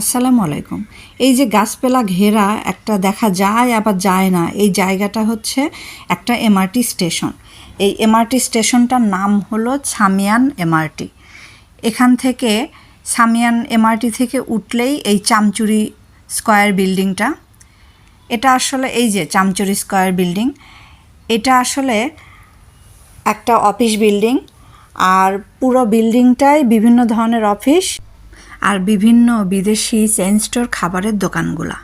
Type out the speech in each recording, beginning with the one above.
আসসালামু আলাইকুম। এই যে গাছপালা ঘেরা একটা দেখা যায় আবার যায় না, এই জায়গাটা হচ্ছে একটা এমআরটি স্টেশন। এই এমআরটি স্টেশনটার নাম হলো ছামিয়ান এমআরটি। এখান থেকে ছামিয়ান এমআরটি থেকে উঠলেই এই চামচুরি স্কয়ার বিল্ডিংটা। এটা আসলে এই যে চামচুরি স্কয়ার বিল্ডিং, এটা আসলে একটা অফিস বিল্ডিং, আর পুরো বিল্ডিংটাই বিভিন্ন ধরনের অফিস। আর বিভিন্ন বিদেশি চেন স্টোর খাবারের দোকানগুলা।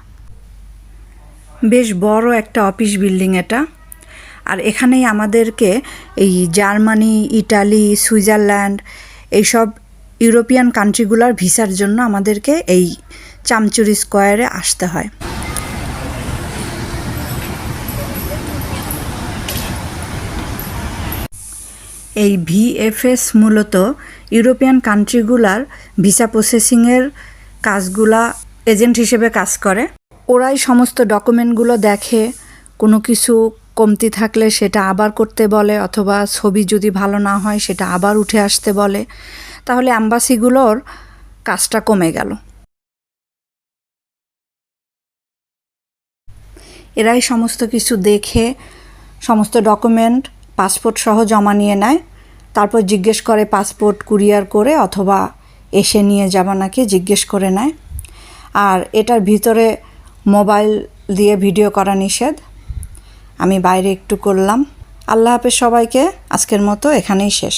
বেশ বড় একটা অফিস বিল্ডিং এটা। আর এখানেই আমাদেরকে এই জার্মানি, ইটালি, সুইজারল্যান্ড এইসব ইউরোপিয়ান কান্ট্রিগুলার ভিসার জন্য আমাদেরকে এই চামচুরি স্কোয়ারে আসতে হয়। এই ভিএফএস মূলত ইউরোপিয়ান কান্ট্রিগুলার ভিসা প্রসেসিংয়ের কাজগুলা এজেন্ট হিসেবে কাজ করে। ওরাই সমস্ত ডকুমেন্টগুলো দেখে, কোনো কিছু কমতি থাকলে সেটা আবার করতে বলে, অথবা ছবি যদি ভালো না হয় সেটা আবার উঠে আসতে বলে, তাহলে অ্যাম্বাসিগুলোর কাজটা কমে গেল। এরাই সমস্ত কিছু দেখে, সমস্ত ডকুমেন্ট, পাসপোর্ট সহ জমা নিয়ে নেয়। তারপর জিজ্ঞেস করে পাসপোর্ট কুরিয়ার করে অথবা এসে নিয়ে যাবা নাকি জিজ্ঞেস করে নেয়। আর এটার ভিতরে মোবাইল দিয়ে ভিডিও করা নিষেধ। আমি বাইরে একটু করলাম। আল্লাহ হাফেজ সবাইকে আজকের মতো এখানেই শেষ।